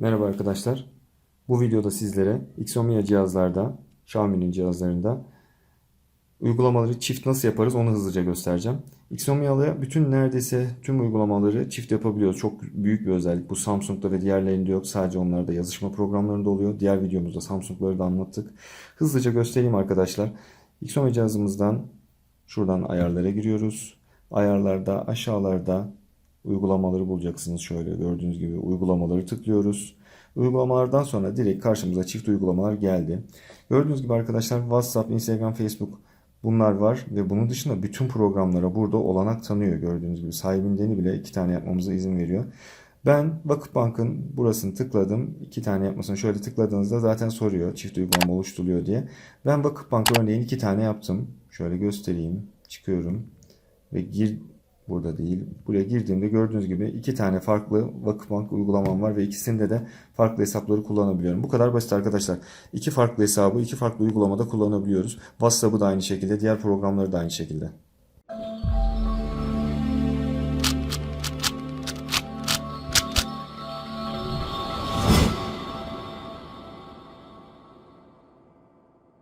Merhaba arkadaşlar. Bu videoda sizlere Xomia cihazlarda, Xiaomi'nin cihazlarında uygulamaları çift nasıl yaparız onu hızlıca göstereceğim. Xomia'da bütün neredeyse tüm uygulamaları çift yapabiliyoruz. Çok büyük bir özellik. Bu Samsung'da ve diğerlerinde yok. Sadece onlarda yazışma programlarında oluyor. Diğer videomuzda Samsung'ları da anlattık. Hızlıca göstereyim arkadaşlar. Xomia cihazımızdan şuradan ayarlara giriyoruz. Ayarlarda aşağılarda uygulamaları bulacaksınız. Şöyle gördüğünüz gibi uygulamaları tıklıyoruz. Uygulamalardan sonra direkt karşımıza çift uygulamalar geldi. Gördüğünüz gibi arkadaşlar WhatsApp, Instagram, Facebook bunlar var ve bunun dışında bütün programlara burada olanak tanıyor. Gördüğünüz gibi sahibinden bile iki tane yapmamıza izin veriyor. Ben Vakıfbank'ın burasını tıkladım. iki tane yapmasını şöyle tıkladığınızda zaten soruyor çift uygulama oluşturuluyor diye. Ben Vakıfbank örneğin iki tane yaptım. Şöyle göstereyim. Çıkıyorum ve gir burada değil. Buraya girdiğimde gördüğünüz gibi iki tane farklı Vakıfbank uygulamam var ve ikisinde de farklı hesapları kullanabiliyorum. Bu kadar basit arkadaşlar. İki farklı hesabı iki farklı uygulamada kullanabiliyoruz. WhatsApp'ı da aynı şekilde, diğer programları da aynı şekilde.